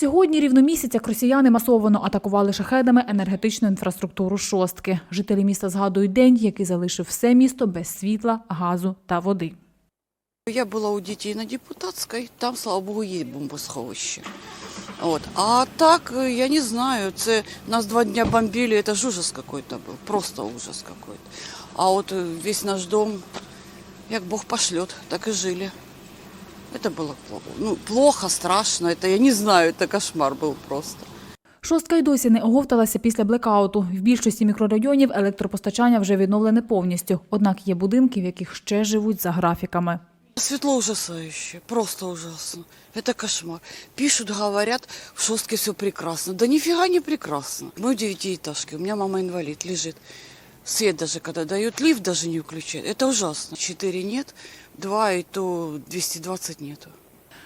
Сьогодні рівно місяць, як росіяни масово атакували шахедами енергетичну інфраструктуру шостки. Жителі міста згадують день, який залишив все місто без світла, газу та води. Я була у дітей на депутатській, там, слава Богу, є бомбосховище. От. А так, я не знаю, це нас два дня бомбили, це ж ужас какой-то був, просто ужас какой-то. А от весь наш дом, як Бог пошлет, так і жили. Это было плохо. Ну, плохо, страшно, это я не знаю, это кошмар был просто. Шостка й досі не оговталася після блекауту. В більшості мікрорайонів електропостачання вже відновлене повністю. Однак є будинки, в яких ще живуть за графіками. Светло ужасающе, просто ужасно. Это кошмар. Пишут, говорят, в шостке все прекрасно. Да нифига не прекрасно. Мы в девятиэтажке, у меня мама инвалид лежит. Свет даже когда дают, лифт даже не включает. Это ужасно. Четыре нет, два и то 220 нету.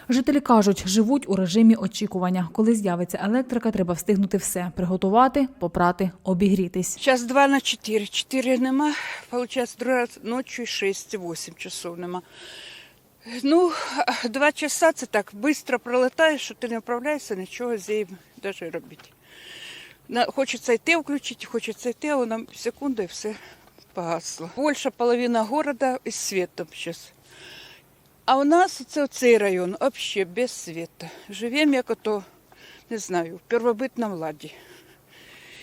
Жителі кажуть, живуть у режимі очікування. Коли з'явиться електрика, треба встигнути все: приготувати, попрати, обігрітись. Сейчас 2 на 4. 4 нема. Получается, другой раз ночью 6-8 часов нема. Ну, два часа це так швидко пролетає, що ти не вправляєшся нічого з ним навіть робити. Хочеться йти включити, хочеться йти, а воно секунда і все погасло. Більша половина города із світом зараз. А у нас це цей район взагалі без світу. Живемо як ото, не знаю, в первобитному ладі.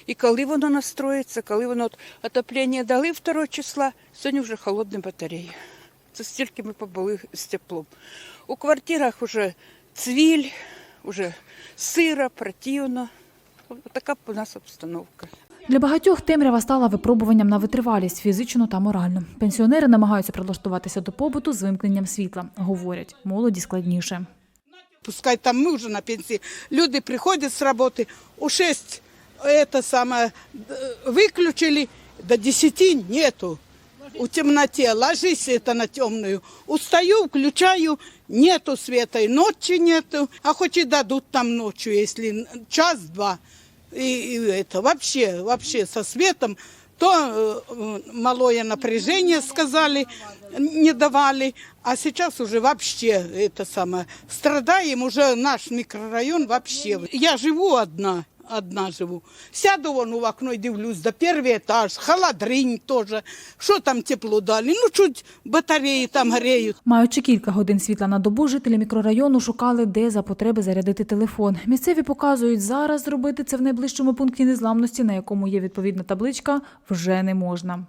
І коли воно настроїться, коли воно от отоплення дали 2 числа, сьогодні вже холодні батареї. Це стільки ми побули з теплом. У квартирах вже цвіль, вже сиро, противно Ось така у нас обстановка. Для багатьох темрява стала випробуванням на витривалість фізичну та моральну. Пенсіонери намагаються прилаштуватися до побуту з вимкненням світла. Говорять, молоді складніше. Пускай там мы уже на пенсии. Люди приходят с работы, у 6 это самое э, выключили, до 10 нету. У темноте, ложись это на темную. Устаю, включаю, нету света, и ночи нету. А хоть и дадут там ночью, если час-два. И, и это вообще, вообще со светом, то э, малое напряжение сказали, не давали, а сейчас уже вообще это самое, страдаем уже наш микрорайон вообще. Я живу одна, одна живу. Сяду вон в окно и дивлюсь, да первый этаж, холодрынь тоже. Что там тепло дали? Ну, чуть батареи там греют. Маючи кілька годин світла на добу, жителі мікрорайону шукали, де за потреби зарядити телефон. Місцеві показують, зараз зробити це в найближчому пункті незламності, на якому є відповідна табличка, вже не можна.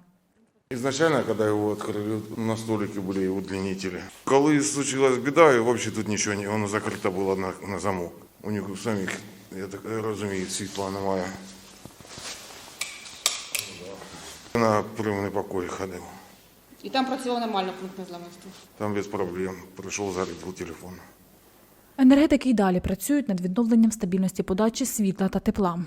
Изначально, когда его открыли, на столике были удлинители. Коли случилась беда, и вообще тут ничего не, воно закрыто было на, на замок. У них у самих, я так розумію, світла немає. На прийомний покой ходив. І там працював нормально пункт незламності. Там без проблем. Прийшов, зарядив телефон. Енергетики й далі працюють над відновленням стабільності подачі світла та тепла.